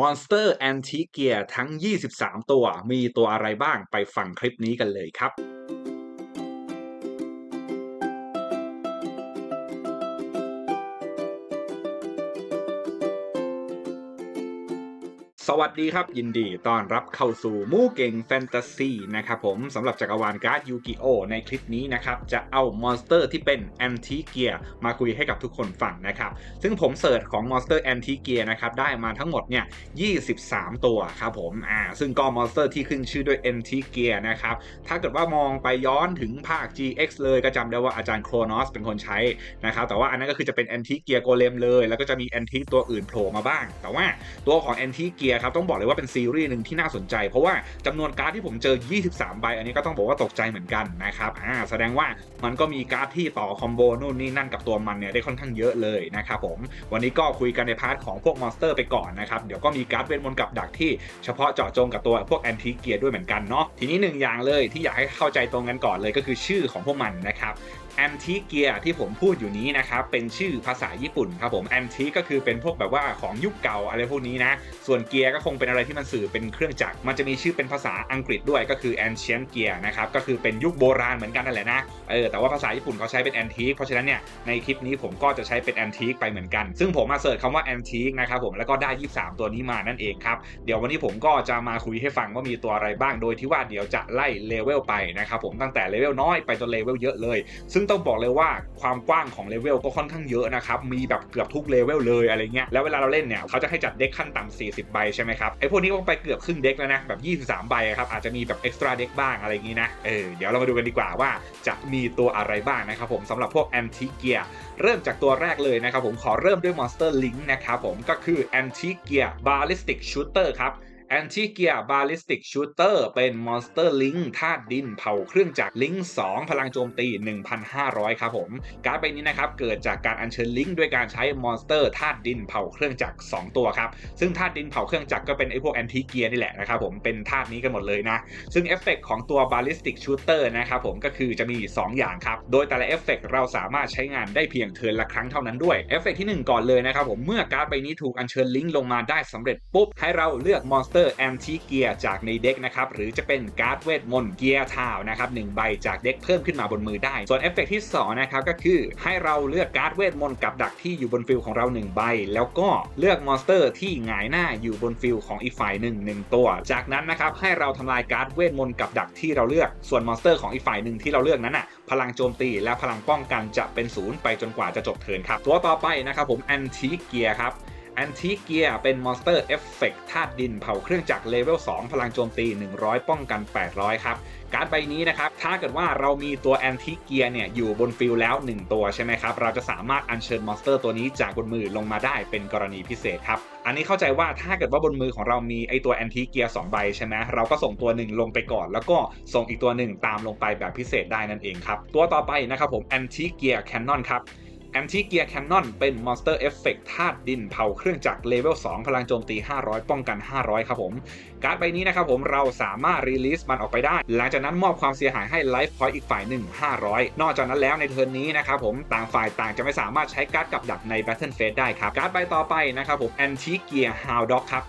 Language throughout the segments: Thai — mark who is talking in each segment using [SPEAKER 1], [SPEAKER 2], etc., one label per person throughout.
[SPEAKER 1] Monster Antique Gear ทั้ง 23 ตัว มีตัวอะไรบ้างไปฟังคลิปนี้กันเลยครับ สวัสดีครับ ยินดีต้อนรับเข้าสู่มูเก่งแฟนตาซีนะครับผมสำหรับจักรวาลการ์ดยูกิโอในคลิปนี้นะครับ จะเอามอนสเตอร์ที่เป็นแอนทิเกียมาคุยให้กับทุกคนฟังนะครับ ซึ่งผมเสิร์ชของมอนสเตอร์แอนทิเกียนะครับ ได้มาทั้งหมดเนี่ย 23 ตัวครับผมอ่าซึ่งก็มอนสเตอร์ที่ขึ้นชื่อด้วยแอนทิเกียนะครับ ถ้าเกิดว่ามองไปย้อนถึงภาค GX เลยก็จำได้ว่าอาจารย์โครนอสเป็นคนใช้นะครับแต่ว่าอันนั้นก็คือจะเป็นแอนทิเกียโกเลมเลย แล้วก็จะมีแอนทิตัวอื่นโผล่มาบ้าง แต่ว่าตัวของแอนทิเกียครับต้องบอกเลยว่าเป็นซีรีส์หนึ่งที่น่าสนใจ เพราะว่าจำนวนการ์ดที่ผมเจอ 23 ใบ อันนี้ก็ต้องบอกว่าตกใจเหมือนกันนะครับอ่าแสดงว่ามันก็มีการ์ดที่ต่อคอมโบนู่นนี่นั่นกับตัวมันเนี่ยได้ค่อนข้างเยอะเลยนะครับผมวันนี้ก็คุยกันในพาร์ทของพวกมอนสเตอร์ไปก่อนนะครับเดี๋ยวก็มีการ์ดเวทมนต์กับดักที่เฉพาะเจาะจงกับตัวพวกแอนทิเกียด้วยเหมือนกันเนาะทีนี้หนึ่งอย่างเลยที่อยากให้เข้าใจตรงกันก่อนเลยก็คือชื่อของพวกมันนะครับ แอนทิเกียที่ผมพูดอยู่นี้นะครับ เป็นชื่อภาษาญี่ปุ่นครับผมแอนทิก็คือเป็นพวกแบบว่าของยุคเก่าอะไรพวกนี้นะ ส่วนเกียร์ก็คงเป็นอะไรที่มันสื่อเป็นเครื่องจักร มันจะมีชื่อเป็นภาษาอังกฤษด้วยก็คือ ancient gear นะครับ ก็คือเป็นยุคโบราณเหมือนกันนั่นแหละนะ เออ แต่ว่าภาษาญี่ปุ่นเขาใช้เป็น antique เพราะฉะนั้นเนี่ย ในคลิปนี้ผมก็จะใช้เป็น antique ไปเหมือนกัน ซึ่งผมมาเสิร์ชคำว่า antique นะครับผม แล้วก็ได้ 23 ตัวนี้มานั่นเองครับ เดี๋ยววันนี้ผมก็จะมาคุยให้ฟังว่ามีตัวอะไรบ้าง โดยที่ว่าเดี๋ยวจะไล่เลเวลไปนะครับผมตั้งแต่เลเวลน้อยไปจนเลเวลเยอะเลยซึ่งต้องบอกเลยว่าความกว้างของเลเวลก็ค่อนข้างเยอะนะครับ มีแบบเกือบทุกเลเวลเลยอะไรเงี้ย แล้วเวลาเราเล่นเนี่ยเขาจะให้จัดเด็กขั้นต่ำ40 ใบใช่ไหมครับ ไอพวกนี้ก็ไปเกือบครึ่งเด็กแล้วนะ แบบ 23 ใบครับ อาจจะมีแบบเอ็กซ์ตร้าเด็กบ้างอะไรอย่างงี้นะ เออ เดี๋ยวเรามาดูกันดีกว่าว่าจะมีตัวอะไรบ้างนะครับผมสำหรับพวกแอนติเกียเริ่มจากตัวแรกเลยนะครับผมขอเริ่มด้วยมอนสเตอร์ลิงนะครับผมก็คือแอนติเกียบาลิสติกชูเตอร์ครับ แอนติเกียบาลิสติกชูเตอร์เป็นมอนสเตอร์ลิงธาตุดินเผาเครื่องจักรลิง2พลังโจมตี 1,500 ครับผม การ์ดใบนี้นะครับ เกิดจากการอัญเชิญลิงด้วยการใช้มอนสเตอร์ธาตุดินเผาเครื่องจักร2ตัวครับ ซึ่งธาตุดินเผาเครื่องจักรก็เป็นไอพวกแอนติเกียนี่แหละนะครับผมเป็นธาตุนี้กันหมดเลยนะ ซึ่งเอฟเฟกของตัวบาลิสติกชูเตอร์นะครับผมก็คือจะมี 2 อย่างครับ โดยแต่ละเอฟเฟกเราสามารถใช้งานได้เพียงเทิร์นละครั้งเท่านั้นด้วยเอฟเฟกที่ 1 ก่อนเลยนะครับผมเมื่อการ์ดใบนี้ถูกอัญเชิญลิงลงมาได้สำเร็จปุ๊บให้เราเลือกมอนสเตอร์แอนติเกียร์จากในเด็กนะครับ หรือจะเป็นการ์ดเวทมนต์เกียร์ทาวนะครับหนึ่งใบจากเด็กเพิ่มขึ้นมาบนมือได้ ส่วนเอฟเฟกที่2นะครับก็คือให้เราเลือกการ์ดเวทมนต์กับดักที่อยู่บนฟิลของเรา1ใบ แล้วก็เลือกมอนสเตอร์ที่หงายหน้าอยู่บนฟิลของอีกฝ่ายหนึ่งหนึ่งตัว จากนั้นนะครับให้เราทำลายการ์ดเวทมนต์กับดักที่เราเลือก ส่วนมอนสเตอร์ของอีกฝ่ายหนึ่งที่เราเลือกนั้นอะพลังโจมตีและพลังป้องกันจะเป็นศูนย์ไปจนกว่าจะจบเทิร์นครับตัวต่อไปนะครับผมแอนติเกียร์ครับ แอนติเกียเป็นมอนสเตอร์เอฟเฟกธาตุดินเผาเครื่องจักรเลเวล 2 พลังโจมตี 100 ป้องกัน 800 ครับ การ์ดใบนี้นะครับ ถ้าเกิดว่าเรามีตัวแอนติเกียเนี่ยอยู่บนฟิลแล้ว 1 ตัวใช่ไหมครับ เราจะสามารถอัญเชิญมอนสเตอร์ตัวนี้จากบนมือลงมาได้เป็นกรณีพิเศษครับ อันนี้เข้าใจว่าถ้าเกิดว่าบนมือของเรามีไอตัวแอนติเกีย2ใบใช่ไหมเราก็ส่งตัวหนึ่งลงไปก่อน แล้วก็ส่งอีกตัวหนึ่งตามลงไปแบบพิเศษได้นั่นเองครับตัวต่อไปนะครับผมแอนติเกียแคนนอนครับ แอนติเกียร์แคนนอนเป็นมอนสเตอร์เอฟเฟกธาตุดินเผาเครื่องจักรเลเวล 2 พลังโจมตี 500 ป้องกัน 500 ครับผม การ์ดใบนี้นะครับผมเราสามารถรีลิสมันออกไปได้ หลังจากนั้นมอบความเสียหายให้ไลฟ์พอยต์อีกฝ่ายหนึ่ง 500 นอกจากนั้นแล้วในเทิร์นนี้นะครับผมต่างฝ่ายต่างจะไม่สามารถใช้การ์ดกับดักใน Battle Phase ได้ครับ การ์ดใบต่อไปนะครับผมแอนติเกียร์ฮาวด็อกครับ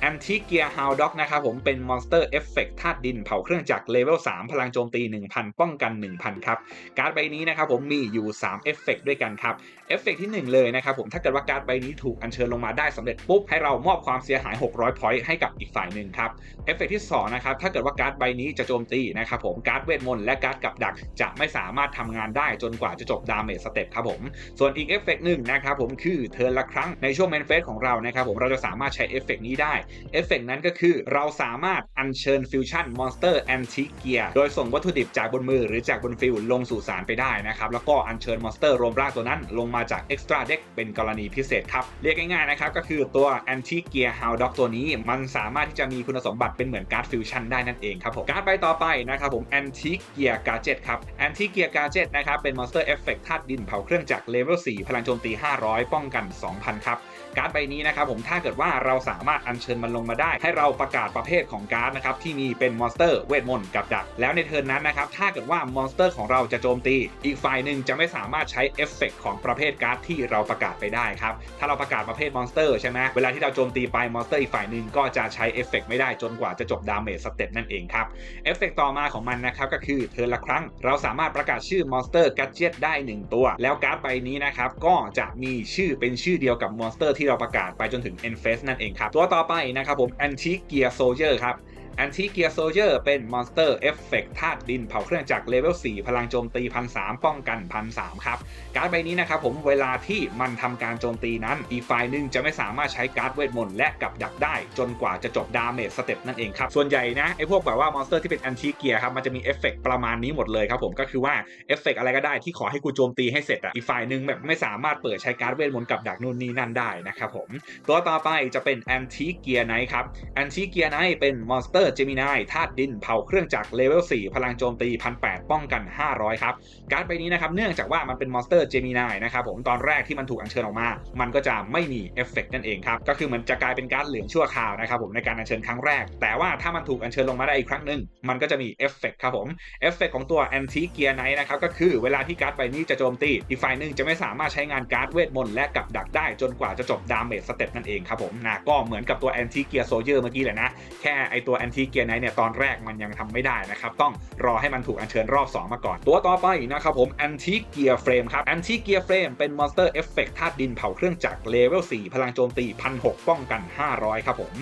[SPEAKER 1] แอนติเกียฮาวด็อกนะครับผมเป็นมอนสเตอร์เอฟเฟกธาตุดินเผาเครื่องจักรเลเวล 3 พลังโจมตี 1000 ป้องกัน 1000 ครับ การ์ดใบนี้นะครับผมมีอยู่ 3 เอฟเฟกด้วยกันครับ เอฟเฟกที่ 1 เลยนะครับผมถ้าเกิดว่าการ์ดใบนี้ถูกอัญเชิญลงมาได้สำเร็จปุ๊บ ให้เรามอบความเสียหาย 600 พอยต์ให้กับอีกฝ่ายหนึ่งครับ เอฟเฟกที่ 2 นะครับ ถ้าเกิดว่าการ์ดใบนี้จะโจมตีนะครับผมการ์ดเวทมนต์และการ์ดกับดักจะไม่สามารถทำงานได้จนกว่าจะจบดาเมจสเต็ปครับผมส่วนอีกเอฟเฟกหนึ่งนะครับผมคือเทิร์นละครั้งในช่วงเมนเฟสของเรานะครับผมเราจะสามารถใช้เอฟเฟกนี้ได้เอฟเฟกนั้นก็คือเราสามารถอัญเชิญฟิวชั่นมอนสเตอร์แอนติเกียโดยส่งวัตถุดิบจากบนมือหรือจากบนฟิลลงสู่สารไปได้นะครับ แล้วก็อัญเชิญมอนสเตอร์รวมร่างตัวนั้น ลงมาจากเอ็กซ์ตร้าเด็กเป็นกรณีพิเศษครับ เรียกง่ายๆนะครับ ก็คือตัวแอนติเกียฮาวด็อกตัวนี้ มันสามารถที่จะมีคุณสมบัติเป็นเหมือนการ์ดฟิวชั่นได้นั่นเองครับผมการ์ดใบต่อไปนะครับผมแอนติเกียกาเจ็ตครับแอนติเกียกาเจ็ตนะครับเป็นมอนสเตอร์เอฟเฟกต์ธาตุดินเผาเครื่องจักรเลเวล4พลังโจมตี 500 ป้องกัน 2,000 ครับ การ์ดใบนี้นะครับผมถ้าเกิดว่าเราสามารถอัญเชิญมันลงมาได้ ให้เราประกาศประเภทของการ์ดนะครับที่มีเป็นมอนสเตอร์เวทมนต์กับดัก แล้วในเทิร์นนั้นนะครับถ้าเกิดว่ามอนสเตอร์ของเราจะโจมตี อีกฝ่ายหนึ่งจะไม่สามารถใช้เอฟเฟกต์ของประเภทการ์ดที่เราประกาศไปได้ครับถ้าเราประกาศประเภทมอนสเตอร์ใช่ไหมเวลาที่เราโจมตีไปมอนสเตอร์อีกฝ่ายหนึ่งก็จะใช้เอฟเฟกต์ไม่ได้จนกว่าจะจบดาเมจสเต็ปนั่นเองครับเอฟเฟกต์ต่อมาของมันนะครับก็คือเทิร์นละครั้ง เราสามารถประกาศชื่อมอนสเตอร์กัจเจตได้ 1 ตัว แล้วการ์ดใบนี้นะครับก็จะมีชื่อเป็นชื่อเดียวกับมอนสเตอร์ที่เราประกาศไปจนถึง e n f a c e นั่นเองครับ ตัวต่อไปนะครับผม Antique Gear Soldier ครับ Antique Gear Soldier เป็นมอนสเตอร์เอฟเฟกธาตุดินเผาเครื่องจักรเลเวล 4 พลังโจมตี1,300ป้องกัน1,300ครับ การ์ดใบนี้นะครับผมเวลาที่มันทำการโจมตีนั้น อีกฝ่ายหนึ่งจะไม่สามารถใช้การ์ดเวทมนต์และกับดักได้ จนกว่าจะจบดาเมจสเต็ปนั่นเองครับ ส่วนใหญ่นะไอพวกแบบว่ามอนสเตอร์ที่เป็น Antique Gear ครับมันจะมีเอฟเฟกประมาณนี้หมดเลยครับผมก็คือว่าเอฟเฟกอะไรก็ได้ที่ขอให้กูโจมตีให้เสร็จอะอีกฝ่ายหนึ่งแบบไม่สามารถเปิดใช้การ์ดเวทมนต์กับดักนู่นนี่นั่นได้นะครับผมตัวต่อไปจะเป็น Anti-Gear Knight ครับ Anti-Gear Knight เป็นมอนสเตอร์เจมินายธาตุดินเผาเครื่องจักรเลเวล4พลังโจมตี1,800 ป้องกัน 500 ครับ การ์ดใบนี้นะครับ เนื่องจากว่ามันเป็นมอนสเตอร์เจมินายนะครับผมตอนแรกที่มันถูกอัญเชิญออกมา มันก็จะไม่มีเอฟเฟกนั่นเองครับ ก็คือมันจะกลายเป็นการ์ดเหลืองชั่วคราวนะครับผมในการอัญเชิญครั้งแรก แต่ว่าถ้ามันถูกอัญเชิญลงมาได้อีกครั้งหนึ่งมันก็จะมีเอฟเฟกครับผมเอฟเฟกของตัว Antique Gear Knight นะครับก็คือเวลาที่การ์ดใบนี้จะโจมตีอีกฝ่ายหนึ่งจะไม่สามารถใช้งานการ์ดเวทมนต์และกับดักได้จนกว่าจะจบดาเมจสเต็ปนั่นเองครับผมนะก็เหมือนกับตัว Antique Gear Soldier เมื่อกี้แหละนะแค่ไอตัว Antique Gear Knight เนี่ยตอนแรกมันยังทำไม่ได้นะครับต้องรอให้มันถูกอัญเชิญรอบ 2 มาก่อน ตัวต่อไปนะครับผม Antique Gear Frame ครับ Antique Gear Frame เป็นมอนสเตอร์เอฟเฟกธาตุดินเผาเครื่องจักรเลเวล4พลังโจมตี1,600ป้องกัน 500 ครับผม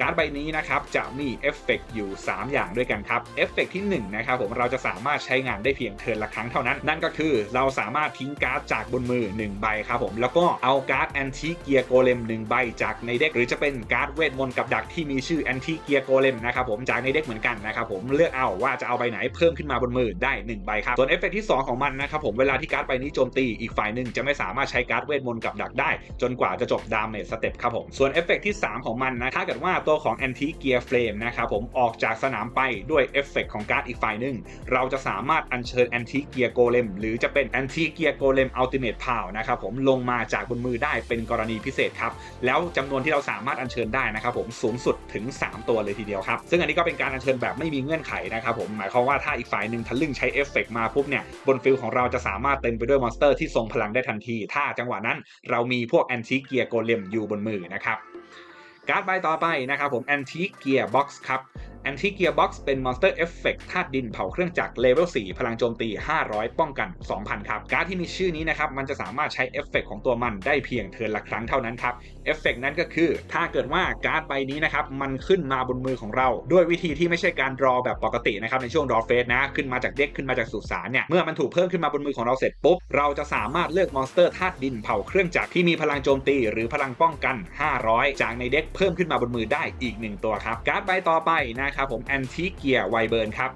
[SPEAKER 1] การ์ดใบนี้นะครับจะมีเอฟเฟกอยู่ 3 อย่างด้วยกันครับเอฟเฟกที่1นะครับผมเราจะสามารถใช้งานได้เพียงเทิร์นละครั้งเท่านั้น นั่นก็คือเราสามารถทิ้งการ์ดจากบนมือ 1 ใบครับผม แล้วก็เอาการ์ด Antique Gear Golem 1ใบจากในเด็กหรือจะเป็นการ์ดเวทมนต์กับดักที่มีชื่อ Antique Gear Golem นะครับผมจากในเด็กเหมือนกันนะครับผมเลือกเอาว่าจะเอาใบไหนเพิ่มขึ้นมาบนมือได้1ใบครับส่วนเอฟเฟกที่ 2 ของมันนะครับผมเวลาที่การ์ดใบนี้โจมตีอีกฝ่ายหนึ่งจะไม่สามารถใช้การ์ดเวทมนต์กับดักได้ จนกว่าจะจบดาเมจสเต็ปครับผมส่วนเอฟเฟกที่ 3 ของมันนะถ้าเกิดว่าตัวของ Antique Gear Flame นะครับผมออกจากสนามไปด้วยเอฟเฟกของการ์ดอีกฝ่ายหนึ่งเราจะสามารถอัญเชิญ Antique Gear Golem หรือจะเป็น Antique Gear Golem Ultimate Power นะครับผมลงมาจากบนมือได้เป็นกรณีพิเศษครับแล้วจำนวนที่เราสามารถอัญเชิญได้นะครับผมสูงสุดถึง 3 ตัวเลยทีเดียวครับซึ่งอันนี้ก็เป็นการอัญเชิญแบบไม่มีเงื่อนไขนะครับผมหมายความว่าถ้าอีกฝ่ายหนึ่งทะลึ่งใช้เอฟเฟกมาปุ๊บเนี่ยบนฟิลของเราจะสามารถเต็มไปด้วยมอนสเตอร์ที่ทรงพลังได้ทันที ถ้าจังหวะนั้นเรามีพวกแอนติเกียโกเลมอยู่บนมือนะครับการ์ดใบต่อไปนะครับผมแอนติเกียบ็อกซ์ครับ Antique Gear Box เป็น Monster Effect ธาตุดินเผาเครื่องจักรเลเวล 4 พลังโจมตี 500 ป้องกัน 2,000 ครับ การ์ดที่มีชื่อนี้นะครับ มันจะสามารถใช้เอฟเฟกของตัวมันได้เพียงเทิร์นละครั้งเท่านั้นครับเอฟเฟกนั้นก็คือ ถ้าเกิดว่าการ์ดใบนี้นะครับ มันขึ้นมาบนมือของเรา ด้วยวิธีที่ไม่ใช่การรอแบบปกตินะครับในช่วงรอเฟสนะ ขึ้นมาจากเด็กขึ้นมาจากสุสานเนี่ยเมื่อมันถูกเพิ่มขึ้นมาบนมือของเราเสร็จปุ๊บเราจะสามารถเลือกมอนสเตอร์ธาตุดินเผาเครื่องจักรที่มีพลังโจมตี หรือพลังป้องกัน 500 จากในเด็กเพิ่มขึ้นมาบนมือได้อีกหนึ่งตัวครับการ์ดใบต่อไปนะครับผม Antique Gear Wyvern ครับ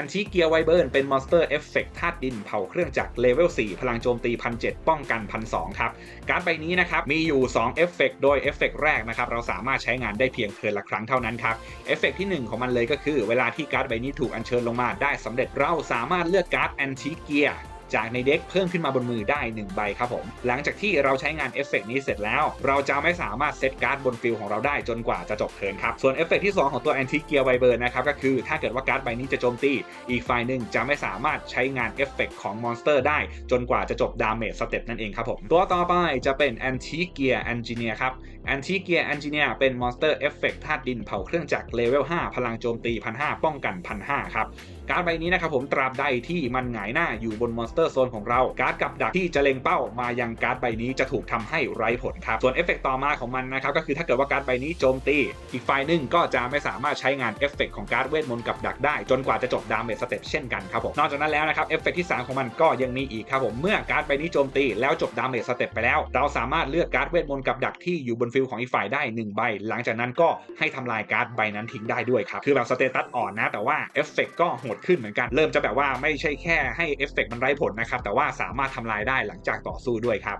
[SPEAKER 1] Antique Gear Wyvern เป็นมอนสเตอร์เอฟเฟกธาตุดินเผาเครื่องจักรเลเวล 4 พลังโจมตี1,700ป้องกัน1,200ครับการ์ดใบนี้นะครับมีอยู่2เอฟเฟกโดยเอฟเฟกแรกนะครับเราสามารถใช้งานได้เพียงเทิร์นละครั้งเท่านั้นครับเอฟเฟกที่ 1 ของมันเลยก็คือ เวลาที่การ์ดใบนี้ถูกอัญเชิญลงมาได้สำเร็จเราสามารถเลือกการ์ด Antique Gear จากในเด็กเพิ่มขึ้นมาบนมือได้ 1 ใบครับผม หลังจากที่เราใช้งานเอฟเฟกนี้เสร็จแล้ว เราจะไม่สามารถเซตการ์ดบนฟิลของเราได้จนกว่าจะจบเทิร์นครับ ส่วนเอฟเฟกที่ 2 ของตัว Antique Gear Wyvern นะครับก็คือถ้าเกิดว่าการ์ดใบนี้จะโจมตี อีกฝ่ายหนึ่งจะไม่สามารถใช้งานเอฟเฟกของมอนสเตอร์ได้ จนกว่าจะจบดาเมจสเต็ปนั่นเองครับผมตัวต่อไปจะเป็น Antique Gear Engineer ครับ Antique Gear Engineer เป็นมอนสเตอร์เอฟเฟกธาตุดินเผาเครื่องจักรเลเวล5พลังโจมตี1,500ป้องกัน1,500ครับการ์ดใบนี้นะครับผมตราบใดที่มันหงายหน้าอยู่บนมอนสเตอร์โซนของเราการ์ดกับดักที่จะเล็งเป้ามายังการ์ดใบนี้จะถูกทำให้ไร้ผลครับส่วนเอฟเฟกต่อมาของมันนะครับก็คือถ้าเกิดว่าการ์ดใบนี้โจมตี อีกฝ่ายหนึ่งก็จะไม่สามารถใช้งานเอฟเฟกของการ์ดเวทมนต์กับดักได้ จนกว่าจะจบดาเมจสเต็ปเช่นกันครับผมนอกจากนั้นแล้วนะครับเอฟเฟกที่ 3 ของมันก็ยังมีอีกครับผมเมื่อการ์ดใบนี้โจมตีแล้วจบดาเมจสเต็ปไปแล้ว เราสามารถเลือกการ์ดเวทมนต์กับดักที่อยู่บนฟิลของอีกฝ่ายได้หนึ่งใบ หลังจากนั้นก็ให้ทำลายการ์ดใบนั้นทิ้งได้ด้วยครับคือแบบสเตตัสอ่อนนะแต่ว่าเอฟเฟกก็โหดขึ้นเหมือนกัน เริ่มจะแบบว่าไม่ใช่แค่ให้เอฟเฟกมันไร้ผลนะครับ แต่ว่าสามารถทำลายได้หลังจากต่อสู้ด้วยครับ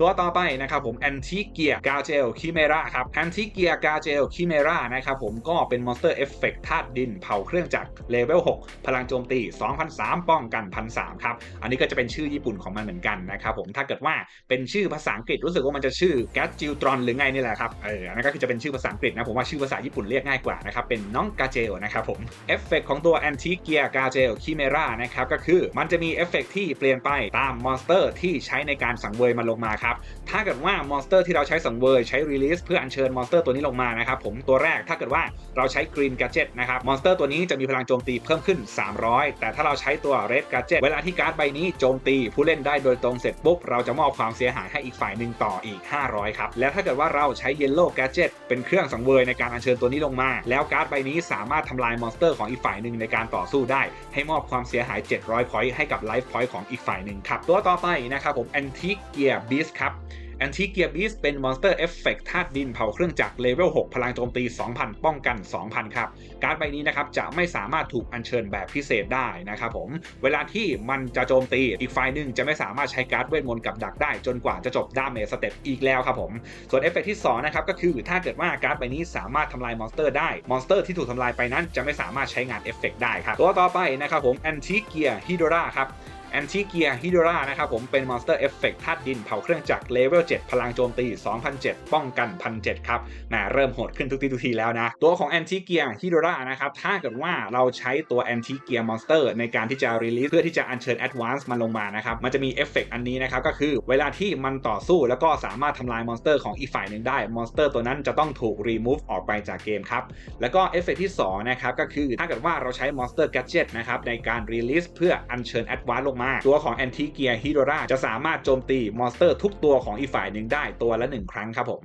[SPEAKER 1] ตัวต่อไปนะครับผม Anti Gear g a r g e l Chimera ครับ Anti Gear g a r g e l Chimera นะครับผมก็เป็นมอนสเตอร์เอฟเฟกธาตุดินเผาเครื่องจักรเลเวล6พลังโจมตี 2,003 ป้องกัน 1,003 ครับ อันนี้ก็จะเป็นชื่อญี่ปุ่นของมันเหมือนกันนะครับผมถ้าเกิดว่าเป็นชื่อภาษาอังกฤษรู้สึกว่ามันจะชื่อ g a g i l t r o n หรือไงนี่แหละครับเอออันนั้นก็คือจะเป็นชื่อภาษาอังกฤษนะผมว่าชื่อภาษาญี่ปุ่นเรียกง่ายกว่านะครับเป็นน้องกาเจลนะครับผมเอฟเฟกของตัว Anti Gear g a r g e l Chimera นะครับก็คือมันจะมีเอฟเฟกที่เปลี่ยนไปตามมอนสเตอร์ที่ใช้ในการสังเวยมันลงมาครับถ้าเกิดว่ามอนสเตอร์ที่เราใช้สังเวยใช้รีลิสเพื่ออัญเชิญมอนสเตอร์ตัวนี้ลงมานะครับผมตัวแรกถ้าเกิดว่าเราใช้กรีนก a จ g e t นะครับมอนสเตอร์ตัวนี้จะมีพลังโจมตีเพิ่มขึ้น 300 แต่ถ้าเราใช้ตัวเรดก a จ g e t เวลาที่การ์ดใบนี้โจมตีผู้เล่นได้โดยตรงเสร็จปุ๊บเราจะมอบความเสียหายให้อีกฝ่ายหนึ่งต่ออีก 500ครับและถ้าเกิดว่าเราใช้เยลโล่ก a จ g e t เป็นเครื่องสังเวยในการอัญเชิญตัวนี้ลงมา แล้วการ์ดใบนี้สามารถทำลายมอนสเตอร์ของอีกฝ่ายหนึ่งในการต่อสู้ได้ ให้มอบความเสียหาย 700 พอยต์ให้กับไลฟ์พอยต์ของอีกฝ่ายหนึ่งครับ ตัวต่อไปนะครับผมแอนติเกียร์บีสครับ แอนติเกียบีสเป็นมอนสเตอร์เอฟเฟกธาตุดินเผาเครื่องจักรเลเวล 6 พลังโจมตี 2,000 ป้องกัน 2,000 ครับ การ์ดใบนี้นะครับจะไม่สามารถถูกอัญเชิญแบบพิเศษได้นะครับผม เวลาที่มันจะโจมตีอีกฝ่ายหนึ่งจะไม่สามารถใช้การ์ดเวทมนต์กับดักได้จนกว่าจะจบดาเมจสเต็ปอีกแล้วครับผม ส่วนเอฟเฟกที่2นะครับก็คือถ้าเกิดว่าการ์ดใบนี้สามารถทำลายมอนสเตอร์ได้มอนสเตอร์ที่ถูกทำลายไปนั้นจะไม่สามารถใช้งานเอฟเฟกได้ครับตัวต่อไปนะครับผมแอนติเกียฮิโดราครับ แอนติเกียฮิโดรานะครับผมเป็นมอนสเตอร์เอฟเฟกต์ธาตุดินเผาเครื่องจักรเลเวล 7 พลังโจมตี 2007 ป้องกัน 1,007 ครับแหมเริ่มโหดขึ้นทุกทีทุกทีแล้วนะ ตัวของแอนติเกียฮิโดรานะครับถ้าเกิดว่าเราใช้ตัวแอนติเกียมอนสเตอร์ในการที่จะรีลีสเพื่อที่จะอัญเชิญแอดวานซ์มันลงมานะครับมันจะมีเอฟเฟกต์อันนี้นะครับก็คือเวลาที่มันต่อสู้แล้วก็สามารถทำลายมอนสเตอร์ของอีกฝ่ายหนึ่งได้มอนสเตอร์ตัวนั้นจะต้องถูกรีมูฟออกไปจากเกมครับแล้วก็เอฟเฟกที่2นะครับก็คือถ้าเกิดว่าเราใช้มอนสเตอร์แกจ g e t นะครับในการรีลีสเพื่ออัญเชิญแอดวานซ์ลงมา ตัวของแอนติเกียฮิโดราจะสามารถโจมตีมอนสเตอร์ทุกตัวของอีกฝ่ายหนึ่งได้ตัวละ 1 ครั้งครับผม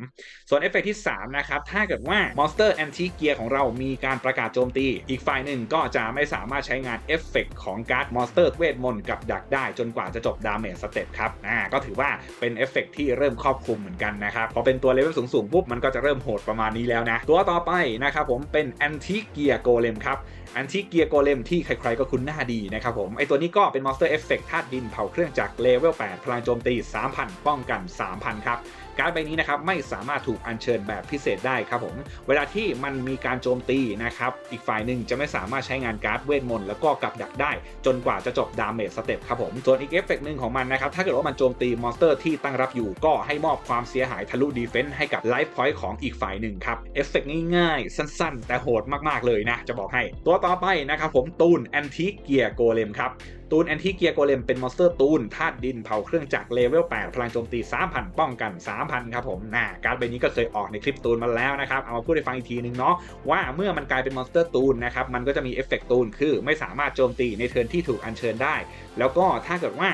[SPEAKER 1] ส่วนเอฟเฟกที่ 3 นะครับ ถ้าเกิดว่ามอนสเตอร์แอนติเกียของเรามีการประกาศโจมตี อีกฝ่ายหนึ่งก็จะไม่สามารถใช้งานเอฟเฟกของการ์ดมอนสเตอร์เวทมนต์กับดักได้จนกว่าจะจบดาเมจสเต็ปครับอ่าก็ถือว่าเป็นเอฟเฟกที่เริ่มครอบคลุมเหมือนกันนะครับพอเป็นตัวเลเวลสูงๆปุ๊บมันก็จะเริ่มโหดประมาณนี้แล้วนะ ตัวต่อไปนะครับผมเป็นแอนติเกียโกเลมครับ อันที่เกียร์โกเลมที่ใครๆก็คุ้นหน้าดีนะครับผม ไอตัวนี้ก็เป็นมอนสเตอร์เอฟเฟกธาตุดินเผาเครื่องจักรเลเวล 8 พลังโจมตี 3,000 ป้องกัน 3,000 ครับ การ์ดใบนี้นะครับไม่สามารถถูกอัญเชิญแบบพิเศษได้ครับผม เวลาที่มันมีการโจมตีนะครับ อีกฝ่ายหนึ่งจะไม่สามารถใช้งานการ์ดเวทมนต์แล้วก็กับดักได้ จนกว่าจะจบดาเมจสเต็ปครับผม ส่วนอีกเอฟเฟกต์หนึ่งของมันนะครับ ถ้าเกิดว่ามันโจมตีมอนสเตอร์ที่ตั้งรับอยู่ ก็ให้มอบความเสียหายทะลุดีเฟนส์ให้กับไลฟ์พอยต์ของอีกฝ่ายหนึ่งครับ เอฟเฟกง่ายๆ สั้น ๆ แต่โหดมากๆเลยนะจะบอกให้ตัวต่อไปนะครับผมตูนแอนทิเกียโกเลมครับตูนแอนทิเกียโกเลมเป็นมอนสเตอร์ตูนธาตุดินเผาเครื่องจักรเลเวล 8 พลังโจมตี 3,000 ป้องกัน 3,000 ครับผมนะการ์ดใบนี้ก็เคยออกในคลิปตูนมาแล้วนะครับ เอามาพูดให้ฟังอีกทีนึงเนาะว่าเมื่อมันกลายเป็นมอนสเตอร์ตูนนะครับมันก็จะมีเอฟเฟกตูนคือไม่สามารถโจมตีในเทิร์นที่ถูกอัญเชิญได้ แล้วก็ถ้าเกิดว่า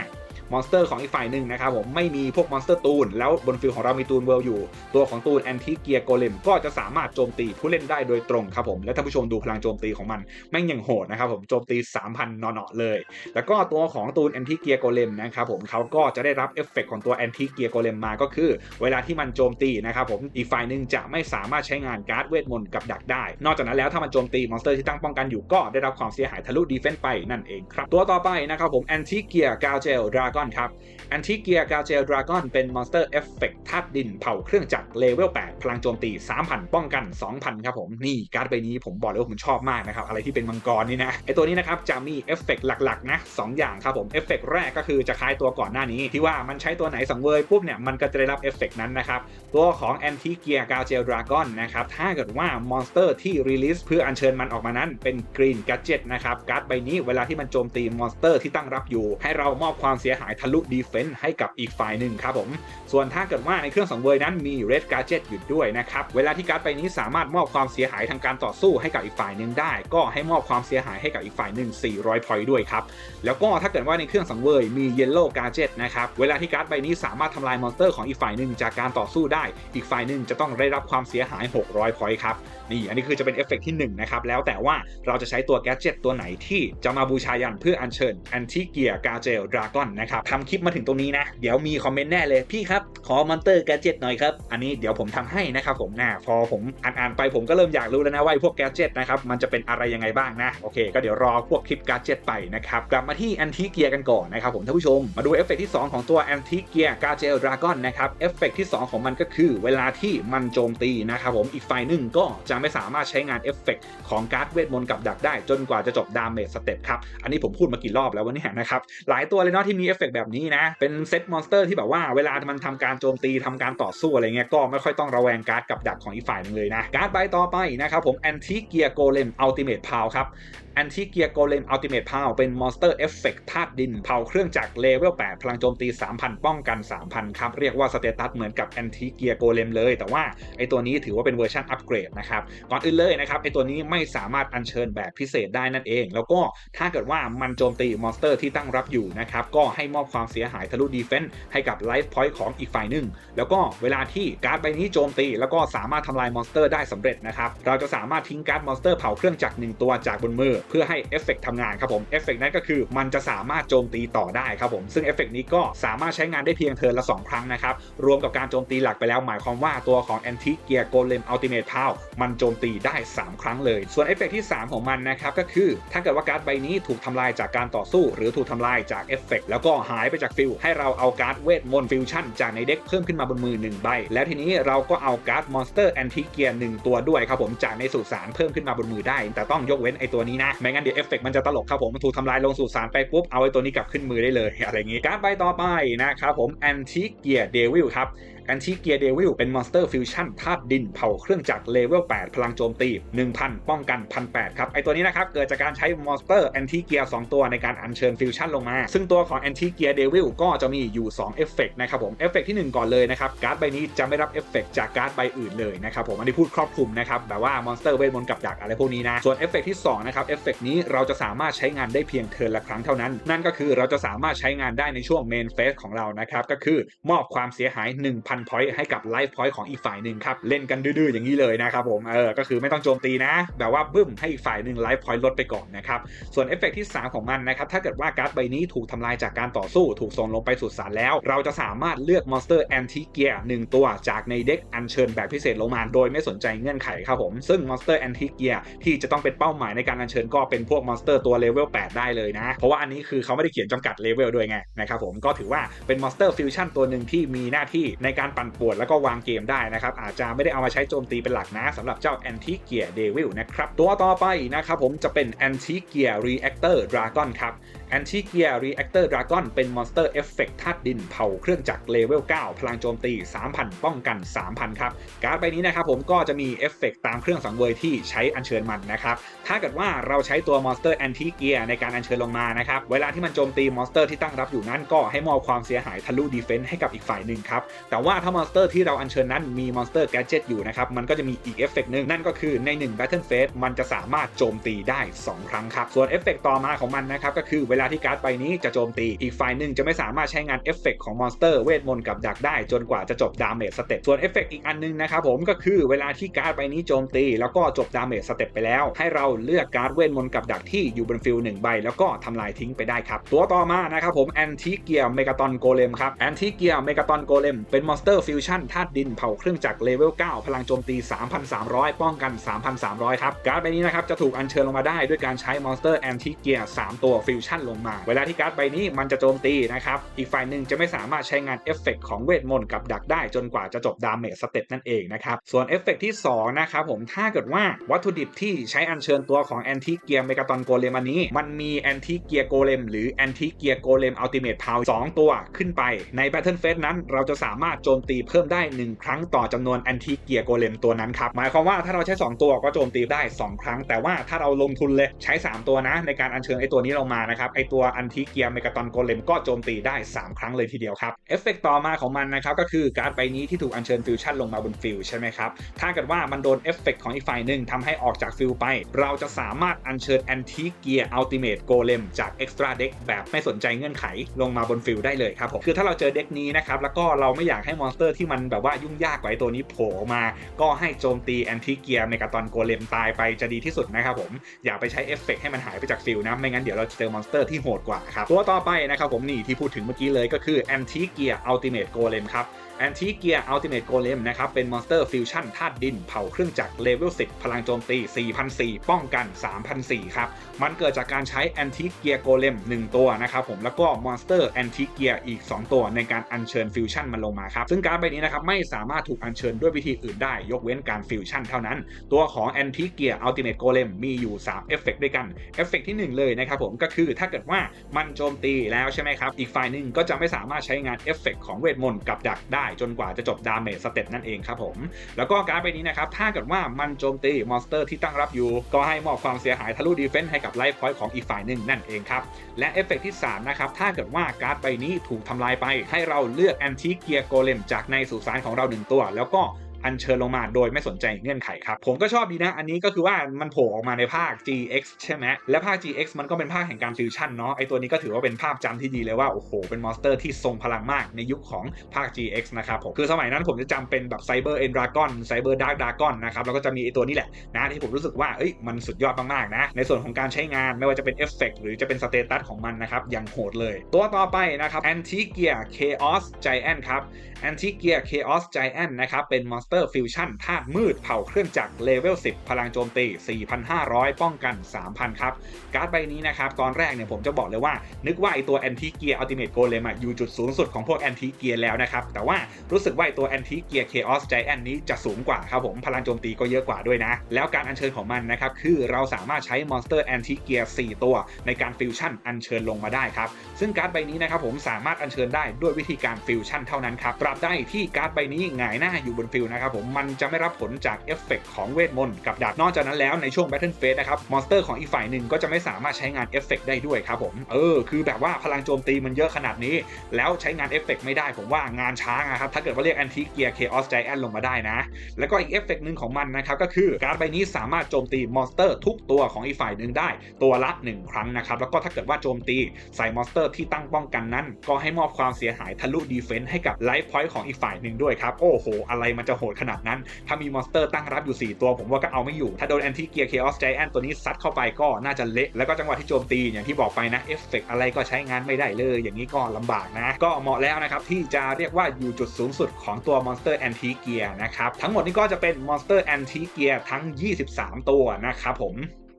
[SPEAKER 1] มอนสเตอร์ของอีกฝ่ายหนึ่งนะครับผมไม่มีพวกมอนสเตอร์ตูนแล้วบนฟิลของเรามีตูนเวิลด์อยู่ ตัวของตูนแอนทิเกียโกเลมก็จะสามารถโจมตีผู้เล่นได้โดยตรงครับผมและท่านผู้ชมดูพลังโจมตีของมันแม่งยังโหดนะครับผมโจมตี 3,000นอนๆเลย แล้วก็ตัวของตูนแอนทิเกียโกเลมนะครับผมเขาก็จะได้รับเอฟเฟกของตัวแอนทิเกียโกเลมมาก็คือ เวลาที่มันโจมตีนะครับผมอีกฝ่ายหนึ่งจะไม่สามารถใช้งานการ์ดเวทมนต์กับดักได้ นอกจากนั้นแล้วถ้ามันโจมตีมอนสเตอร์ที่ตั้งป้องกันอยู่ก็ได้รับความเสียหายทะลุดีเฟนส์ไปนั่นเองครับตัวต่อไปนะครับผมแอนทิเกียกาเจลดราก้อนครับแอนทิเกียกาเจลดราก้อนเป็นมอนสเตอร์เอฟเฟกธาตุดินเผาเครื่องจักรเลเวล 8 พลังโจมตี 3,000 ป้องกัน 2,000 ครับผม นี่การ์ดใบนี้ผมบอกเลยว่าผมชอบมากนะครับ อะไรที่เป็นมังกรนี่นะไอตัวนี้นะครับจะมีเอฟเฟกหลักๆนะสองอย่างครับผมเอฟเฟกแรกก็คือจะคล้ายตัวก่อนหน้านี้ ที่ว่ามันใช้ตัวไหนสังเวยปุ๊บเนี่ยมันก็จะได้รับเอฟเฟกนั้นนะครับตัวของแอนทิเกียกาเจลดราก้อนนะครับถ้าเกิดว่ามอนสเตอร์ที่รีลิสเพื่ออัญเชิญมันออกมานั้นเป็นกรีนกัจเจตนะครับการ์ดใบนี้เวลาที่มันโจมตีมอนสเตอร์ที่ตั้งรับอยู่ ให้เรามอบความเสียหายทะลุดีเฟนส์ให้กับอีกฝ่ายหนึ่งครับผม ส่วนถ้าเกิดว่าในเครื่องสังเวยนั้นมี Red Gadget อยู่ด้วยนะครับ เวลาที่การ์ดใบนี้สามารถมอบความเสียหายทางการต่อสู้ให้กับอีกฝ่ายหนึ่งได้ ก็ให้มอบความเสียหายให้กับอีกฝ่ายหนึ่ง400พอยต์ด้วยครับ แล้วก็ถ้าเกิดว่าในเครื่องสังเวยมี Yellow Gadget นะครับ เวลาที่การ์ดใบนี้สามารถทำลายมอนสเตอร์ของอีกฝ่ายหนึ่งจากการต่อสู้ได้ อีกฝ่ายหนึ่งจะต้องได้รับความเสียหาย 600พอยต์ครับ นี่อันนี้คือจะเป็นเอฟเฟกที่1นะครับ แล้วแต่ว่าเราจะใช้ตัวแกจ g e t ตัวไหนที่จะมาบูชายันเพื่ออัญเชิญ Anti Gear g a r g e l Dragon นะครับนะครับทำคลิปมาถึงตรงนี้นะ เดี๋ยวมีคอมเมนต์แน่เลยพี่ครับ ขอมอนเตอร์แกจิตหน่อยครับ อันนี้เดี๋ยวผมทำให้นะครับผมนะพอผมอ่านๆไปผมก็เริ่มอยากรู้แล้วนะว่าพวกแกจิตนะครับมันจะเป็นอะไรยังไงบ้างนะโอเคก็เดี๋ยวรอพวกคลิปแกจิตไปนะครับกลับมาที่แอนทิเกียกันก่อนนะครับผมท่านผู้ชมมาดูเอฟเฟกต์ที่ 2 ของตัวแอนทิเกียกาเจลดราก้อนนะครับเอฟเฟกต์ที่ 2 ของมันก็คือ เวลาที่มันโจมตีนะครับผมอีกฝ่ายหนึ่งก็จะไม่สามารถใช้งานเอฟเฟกต์ของการ์ดเวทมนต์กับดักได้ จนกว่าจะจบดาเมจสเต็ปครับอันนี้ผมพูดมากี่รอบแล้ววะเนี่ยนะครับหลายตัวเลยเนาะที่มีเอฟเฟกต์แบบนี้นะ เป็นเซตมอนสเตอร์ที่แบบว่าเวลามันทำการโจมตีทำการต่อสู้อะไรเงี้ยก็ไม่ค่อยต้องระแวงการ์ดกับดักของอีกฝ่ายนึงเลยนะ การ์ดใบต่อไปนะครับผมแอนทิเกียโกเลมอัลติเมทพาวครับแอนทิเกียโกเลมอัลติเมทพาวเป็นมอนสเตอร์เอฟเฟกต์ธาตุดินเผาเครื่องจักรเลเวล 8 พลังโจมตี 3,000 ป้องกัน 3,000 ครับ เรียกว่าสเตตัสเหมือนกับแอนทิเกียโกเลมเลย แต่ว่าไอตัวนี้ถือว่าเป็นเวอร์ชันอัปเกรดนะครับ ก่อนอื่นเลยนะครับไอตัวนี้ไม่สามารถอัญเชิญแบบพิเศษได้นั่นเอง แล้วก็ถ้าเกิดว่ามันโจมตีมอนสเตอร์ที่ตั้งรับอยู่นะครับก็ให้มอบความเสียหายทะลุดีเฟนส์ให้กับไลฟ์พอยต์ของอีกฝ่ายหนึ่งแล้วก็เวลาที่การ์ดใบนี้โจมตี แล้วก็สามารถทำลายมอนสเตอร์ได้สำเร็จนะครับเราจะสามารถทิ้งการ์ดมอนสเตอร์เผาเครื่องจักรหนึ่งตัวจากบนมือเพื่อให้เอฟเฟกต์ทำงานครับผมเอฟเฟกต์นั้นก็คือมันจะสามารถโจมตีต่อได้ครับผมซึ่งเอฟเฟกต์นี้ก็สามารถใช้งานได้เพียงเทิร์นละ 2 ครั้งนะครับ รวมกับการโจมตีหลักไปแล้วหมายความว่าตัวของ Anti Gear Golem Ultimate Power มันโจมตีได้ 3 ครั้งเลย ส่วนเอฟเฟกต์ที่ 3 ของมันนะครับก็คือ ถ้าเกิดว่าการ์ดใบนี้ถูกทำลายจากการต่อสู้ หรือถูกทำลายจากเอฟเฟกต์แล้วก็หายไปจากฟิลให้เราเอาการ์ดเวทมนต์ฟิวชั่นจากในเด็กเพิ่มขึ้นมาบนมือหนึ่งใบแล้วทีนี้เราก็เอาการ์ดมอนสเตอร์แอนทิเกียหนึ่งตัวด้วยครับผมจากในสุสานเพิ่มขึ้นมาบนมือได้ แต่ต้องยกเว้นไอตัวนี้นะไม่งั้นเดี๋ยวเอฟเฟกต์มันจะตลกครับผมมันถูกทำลายลงสู่สารไปปุ๊บเอาไอ้ตัวนี้กลับขึ้นมือได้เลยอะไรอย่างงี้การไปต่อไปนะครับผมแอนทิเกียเดวิลครับ อนทิเกียร์เดวิลเป็นมอนสเตอร์ฟิวชั่นธาตุดินเผาเครื่องจักรเลเวล 8 พลังโจมตี 1,000 ป้องกัน1,800ครับ ไอตัวนี้นะครับ เกิดจากการใช้มอนสเตอร์แอนทิเกียร์2ตัวในการอัญเชิญฟิวชั่นลงมา ซึ่งตัวของแอนทิเกียร์เดวิลก็จะมีอยู่ 2 เอฟเฟกต์นะครับผม เอฟเฟกต์ที่ 1 ก่อนเลยนะครับ การ์ดใบนี้จะไม่รับเอฟเฟกต์จากการ์ดใบอื่นเลยนะครับผม อันนี้พูดครอบคลุมนะครับแบบว่ามอนสเตอร์เวทมนต์กับดักอะไรพวกนี้นะ ส่วนเอฟเฟกต์ที่2นะครับ เอฟเฟกต์นี้เราจะสามารถใช้งานได้เพียงเทิร์นละครั้งเท่านั้น นั่นก็คือเราจะสามารถใช้งานได้ในช่วงเมนเฟสของเรานะครับก็คือมอบความเสียหาย 1,000พอยต์ให้กับไลฟ์พอยต์ของอีกฝ่ายหนึ่งครับ เล่นกันดื้อๆอย่างนี้เลยนะครับผม เออ ก็คือไม่ต้องโจมตีนะ แบบว่าบึ้มให้อีกฝ่ายหนึ่งไลฟ์พอยต์ลดไปก่อนนะครับ ส่วนเอฟเฟกต์ที่ 3 ของมันนะครับ ถ้าเกิดว่าการ์ดใบนี้ถูกทำลายจากการต่อสู้ ถูกส่งลงไปสู่สารแล้ว เราจะสามารถเลือกมอนสเตอร์แอนทิเกียหนึ่งตัวจากในเด็กอัญเชิญแบบพิเศษลงมาโดยไม่สนใจเงื่อนไขครับผม ซึ่งมอนสเตอร์แอนทิเกียที่จะต้องเป็นเป้าหมายในการอัญเชิญก็เป็นพวกมอนสเตอร์ตัวเลเวล8ได้เลยนะ เพราะว่าอันนี้คือเขาไม่ได้เขียนจำกัดเลเวลด้วยไงนะครับผมก็ถือว่าเป็นมอนสเตอร์ฟิวชั่นตัวหนึ่งที่มีหน้าที่ในการปั่นป่วนแล้วก็วางเกมได้นะครับอาจจะไม่ได้เอามาใช้โจมตีเป็นหลักนะสำหรับเจ้าแอนติเกียเดวิลนะครับตัวต่อไปนะครับผมจะเป็นแอนติเกียรีแอคเตอร์ดราก้อนครับ Anti Gear Reactor Dragon เป็นมอนสเตอร์เอฟเฟกต์ธาตุดินเผาเครื่องจักรเลเวล 9 พลังโจมตี 3,000 ป้องกัน 3,000 ครับ การ์ดใบนี้นะครับผมก็จะมีเอฟเฟกต์ตามเครื่องสังเวยที่ใช้อัญเชิญมันนะครับ ถ้าเกิดว่าเราใช้ตัวมอนสเตอร์แอนทิเกียในการอัญเชิญลงมานะครับ เวลาที่มันโจมตีมอนสเตอร์ที่ตั้งรับอยู่นั้นก็ให้มอบความเสียหายทะลุดีเฟนส์ให้กับอีกฝ่ายหนึ่งครับ แต่ว่าถ้ามอนสเตอร์ที่เราอัญเชิญนั้นมีมอนสเตอร์แกจิตอยู่นะครับมันก็จะมีอีกเอฟเฟกต์หนึ่งนั่นก็คือใน1 Battle Phase มันจะสามารถโจมตีได้ 2 ครั้งครับส่วนเอฟเฟกต์ต่อมาของมันนะครับก็คือเวลลาที่การ์ดใบนี้จะโจมตี อีกฝ่ายหนึ่งจะไม่สามารถใช้งานเอฟเฟกต์ของมอนสเตอร์เวทมนต์กับดักได้จนกว่าจะจบดาเมจสเต็ปส่วนเอฟเฟกต์อีกอันนึงนะครับผมก็คือเวลาที่การ์ดใบนี้โจมตี แล้วก็จบดาเมจสเต็ปไปแล้ว ให้เราเลือกการ์ดเวทมนต์กับดักที่อยู่บนฟิลหนึ่งใบ แล้วก็ทำลายทิ้งไปได้ครับ ตัวต่อมานะครับผมแอนทิเกียเมกาตอนโกเลมครับแอนทิเกียเมกาตอนโกเลมเป็นมอนสเตอร์ฟิวชั่นธาตุดินเผาเครื่องจักรเลเวล 9 พลังโจมตี 3,300 ป้องกัน 3,300 ครับการ์ดใบนี้นะครับจะถูกอัญเชิญลงมาได้ด้วยการใช้มอนสเตอร์แอนทิเกีย3ตัวฟิวชั่นลงมา เวลาที่การ์ดใบนี้มันจะโจมตีนะครับ อีกฝ่ายหนึ่งจะไม่สามารถใช้งานเอฟเฟกของเวทมนต์กับดักได้จนกว่าจะจบดาเมจสเต็ปนั่นเองนะครับ ส่วนเอฟเฟกที่ 2 นะครับผมถ้าเกิดว่าวัตถุดิบที่ใช้อัญเชิญตัวของแอนทิเกียเมกาตอนโกเลมอันนี้ มันมีแอนทิเกียโกเลมหรือแอนทิเกียโกเลมอัลติเมทพาวสองตัวขึ้นไปในแบทเทิลเฟสนั้น เราจะสามารถโจมตีเพิ่มได้ 1 ครั้งต่อจำนวนแอนทิเกียโกเลมตัวนั้นครับหมายความว่าถ้าเราใช้ 2 ตัวก็โจมตีได้ 2 ครั้ง แต่ว่าถ้าเราลงทุนเลยใช้ 3 ตัวนะ ในการอัญเชิญไอตัวนี้ลงมานะครับไอตัวอันทิเกียเมกาตอนโกเลมก็โจมตีได้ 3 ครั้งเลยทีเดียวครับเอฟเฟกต่อมาของมันนะครับก็คือการ์ดใบนี้ที่ถูกอัญเชิญฟิวชั่นลงมาบนฟิลใช่ไหมครับถ้าเกิดว่ามันโดนเอฟเฟกของอีกฝ่ายหนึ่งทำให้ออกจากฟิลไป เราจะสามารถอัญเชิญแอนทิเกียอัลติเมทโกเลมจากเอ็กซ์ตร้าเด็กแบบไม่สนใจเงื่อนไขลงมาบนฟิลได้เลยครับผมคือถ้าเราเจอเด็กนี้นะครับแล้วก็เราไม่อยากให้มอนสเตอร์ที่มันแบบว่ายุ่งยากกว่าไอ้ตัวนี้โผล่มา ก็ให้โจมตีแอนทิเกียเมกาตอนโกเลมตายไปจะดีที่สุดนะครับผมอย่าไปใช้เอฟเฟกให้มันหายไปจากฟิลนะไม่งั้นเดี๋ยวเราจะเจอมอนสเตอร์ที่โหดกว่าครับตัวต่อไปนะครับผมนี่ที่พูดถึงเมื่อกี้เลยก็คือ Antique Gear Ultimate Golem ครับ Anti Gear Ultimate Golem นะครับเป็นมอนสเตอร์ฟิวชั่นธาตุดินเผาเครื่องจักรเลเวล10 พลังโจมตี 4,004 ป้องกัน 3,004 ครับ มันเกิดจากการใช้ Anti Gear Golem 1ตัวนะครับผมแล้วก็มอนสเตอร์ Anti Gear อีก 2 ตัวในการอัญเชิญฟิวชั่นมันลงมาครับ ซึ่งการดใบนี้นะครับไม่สามารถถูกอัญเชิญด้วยวิธีอื่นได้ยกเว้นการฟิวชั่นเท่านั้น ตัวของ Anti Gear Ultimate Golem มีอยู่ 3 เอฟเฟกด้วยกันเอฟเฟกที่ 1 เลยนะครับผมก็คือถ้าเกิดว่ามันโจมตีแล้วใช่ไหมครับอีกฝ่ายหนึ่งก็จะไม่สามารถใช้งานเอฟเฟกของเวทมนต์กับดักได้จนกว่าจะจบดาเมจสเต็ปนั่นเองครับผม แล้วก็การ์ดใบนี้นะครับ ถ้าเกิดว่ามันโจมตีมอนสเตอร์ที่ตั้งรับอยู่ ก็ให้มอบความเสียหายทะลุดีเฟนส์ให้กับไลฟ์พอยต์ของอีกฝ่ายหนึ่งนั่นเองครับ และเอฟเฟกที่ 3 นะครับ ถ้าเกิดว่าการ์ดใบนี้ถูกทำลายไป ให้เราเลือกแอนติเกียโกเลมจากในสุสานของเราหนึ่งตัว แล้วก็ อัญเชิญลงมาโดยไม่สนใจเงื่อนไขครับ ผมก็ชอบดีนะ อันนี้ก็คือว่ามันโผล่ออกมาในภาค GX ใช่ไหมและภาค GX มันก็เป็นภาคแห่งการฟิวชั่นเนาะไอตัวนี้ก็ถือว่าเป็นภาพจำที่ดีเลยว่าโอ้โหเป็นมอนสเตอร์ที่ทรงพลังมากในยุคของภาค GX นะครับผมคือสมัยนั้นผมจะจำเป็นแบบไซเบอร์เอ็นดราก้อนไซเบอร์ดาร์กดราก้อนนะครับแล้วก็จะมีไอตัวนี้แหละนะที่ผมรู้สึกว่าเอ้ยมันสุดยอดมากๆนะในส่วนของการใช้งานไม่ว่าจะเป็นเอฟเฟกหรือจะเป็นสเตตัสของมันนะครับอย่างโหดเลย ตัวต่อไปนะครับ Anti Gear Chaos Giant ครับ Anti Gear Chaos Giant นะครับเป็นมอนสเตอร์ฟิวชั่นธาตุมืดเผาเครื่องจักรเลเวล 10 พลังโจมตี 4,500 ป้องกัน 3,000 ครับ การ์ดใบนี้นะครับ ตอนแรกเนี่ยผมจะบอกเลยว่า นึกว่าไอตัว Anti Gear Ultimate Golem อะอยู่จุดสูงสุดของพวก Anti Gear แล้วนะครับ แต่ว่ารู้สึกว่าไอตัว Anti Gear Chaos Giant นี้จะสูงกว่าครับผมพลังโจมตีก็เยอะกว่าด้วยนะ แล้วการอัญเชิญของมันนะครับคือเราสามารถใช้มอนสเตอร์ Anti Gear 4ตัว ในการฟิวชั่นอัญเชิญลงมาได้ครับซึ่งการ์ดใบนี้นะครับผมสามารถอัญเชิญได้ด้วยวิธีการฟิวชั่นเท่านั้นครับตราบใดที่การ์ดใบนี้หงายหน้าอยู่บนฟิลนะครับผมมันจะไม่รับผลจากเอฟเฟกของเวทมนต์กับดาบนอกจากนั้นแล้วในช่วง Battle Phase นะครับมอนสเตอร์ของอีกฝ่ายหนึ่งก็จะไม่สามารถใช้งานเอฟเฟกได้ด้วยครับผมเออคือแบบว่าพลังโจมตีมันเยอะขนาดนี้ แล้วใช้งานเอฟเฟกไม่ได้ ผมว่างานช้างอะครับถ้าเกิดว่าเรียกแอนติเกียร์เคออสไจแอนลงมาได้นะ แล้วก็อีกเอฟเฟกหนึ่งของมันนะครับก็คือการ์ดใบนี้สามารถโจมตีมอนสเตอร์ทุกตัวของอีกฝ่ายหนึ่งได้ ตัวละ 1 ครั้งนะครับแล้วก็ถ้าเกิดว่าโจมตีใส่มอนสเตอร์ที่ตั้งป้องกันนั้น ก็ให้มอบความเสียหายทะลุดีเฟนส์ให้กับไลฟ์พอยต์ของอีกฝ่ายหนึ่งด้วยครับโอ้โห อะไรมันจะโหดขนาดนั้น ถ้ามีมอนสเตอร์ตั้งรับอยู่ 4 ตัว ผมว่าก็เอาไม่อยู่ ถ้าโดนแอนติเกียร์เคออสไจแอนตัวนี้ซัดเข้าไปก็น่าจะเละแล้วก็จังหวะที่โจมตีอย่างที่บอกไปนะเอฟเฟกอะไรก็ใช้งานไม่ได้เลย อย่างนี้ก็ลำบากนะ ก็เหมาะแล้วนะครับที่จะเรียกว่าอยู่จุดสูงสุดของตัวมอนสเตอร์แอนติเกียร์นะครับทั้งหมดนี้ก็จะเป็นมอนสเตอร์แอนติเกียร์ทั้ง 23 ตัวนะครับผม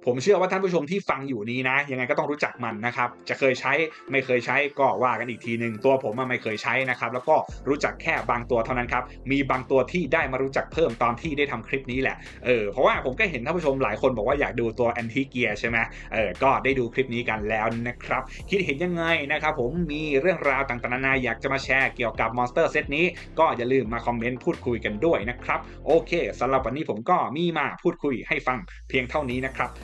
[SPEAKER 1] ผมเชื่อว่าท่านผู้ชมที่ฟังอยู่นี้นะ ยังไงก็ต้องรู้จักมันนะครับ จะเคยใช้ไม่เคยใช้ก็ว่ากันอีกทีหนึ่งตัวผมไม่เคยใช้นะครับ แล้วก็รู้จักแค่บางตัวเท่านั้นครับมีบางตัวที่ได้มารู้จักเพิ่มตอนที่ได้ทำคลิปนี้แหละเออเพราะว่าผมก็เห็นท่านผู้ชมหลายคนบอกว่าอยากดูตัวแอนติเกียใช่ไหมเออก็ได้ดูคลิปนี้กันแล้วนะครับคิดเห็นยังไงนะครับผมมีเรื่องราวต่างๆนานาอยากจะมาแชร์เกี่ยวกับมอนสเตอร์เซตนี้ก็อย่าลืมมาคอมเมนต์พูดคุยกันด้วยนะครับโอเคสำหรับวันนี้ผมก็มีมาพูดคุยให้ฟังเพียงเท่านี้นะครับ